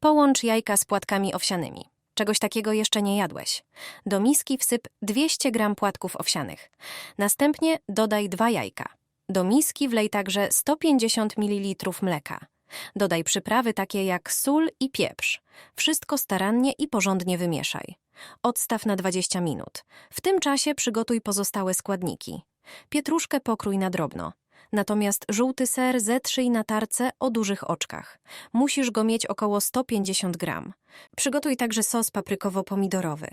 Połącz jajka z płatkami owsianymi. Czegoś takiego jeszcze nie jadłeś. Do miski wsyp 200 g płatków owsianych. Następnie dodaj dwa jajka. Do miski wlej także 150 ml mleka. Dodaj przyprawy takie jak sól i pieprz. Wszystko starannie i porządnie wymieszaj. Odstaw na 20 minut. W tym czasie przygotuj pozostałe składniki. Pietruszkę pokrój na drobno. Natomiast żółty ser zetrzyj na tarce o dużych oczkach. Musisz go mieć około 150 gram. Przygotuj także sos paprykowo-pomidorowy.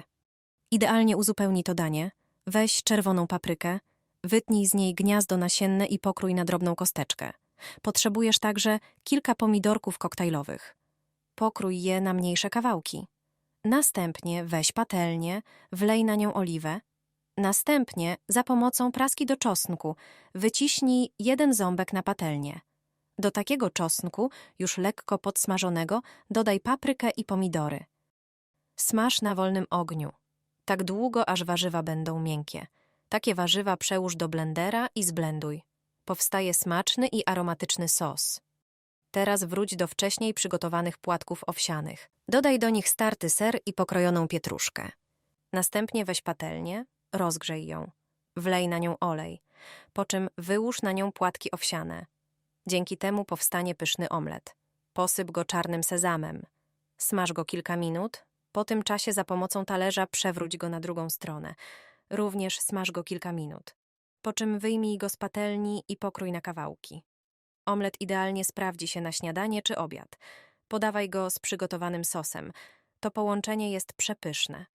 Idealnie uzupełnij to danie. Weź czerwoną paprykę, wytnij z niej gniazdo nasienne i pokrój na drobną kosteczkę. Potrzebujesz także kilka pomidorków koktajlowych. Pokrój je na mniejsze kawałki. Następnie weź patelnię, wlej na nią oliwę. Następnie za pomocą praski do czosnku wyciśnij jeden ząbek na patelnię. Do takiego czosnku, już lekko podsmażonego, dodaj paprykę i pomidory. Smaż na wolnym ogniu. Tak długo, aż warzywa będą miękkie. Takie warzywa przełóż do blendera i zblenduj. Powstaje smaczny i aromatyczny sos. Teraz wróć do wcześniej przygotowanych płatków owsianych. Dodaj do nich starty ser i pokrojoną pietruszkę. Następnie weź patelnię, rozgrzej ją. Wlej na nią olej, po czym wyłóż na nią płatki owsiane. Dzięki temu powstanie pyszny omlet. Posyp go czarnym sezamem. Smaż go kilka minut, po tym czasie za pomocą talerza przewróć go na drugą stronę. Również smaż go kilka minut. Po czym wyjmij go z patelni i pokrój na kawałki. Omlet idealnie sprawdzi się na śniadanie czy obiad. Podawaj go z przygotowanym sosem. To połączenie jest przepyszne.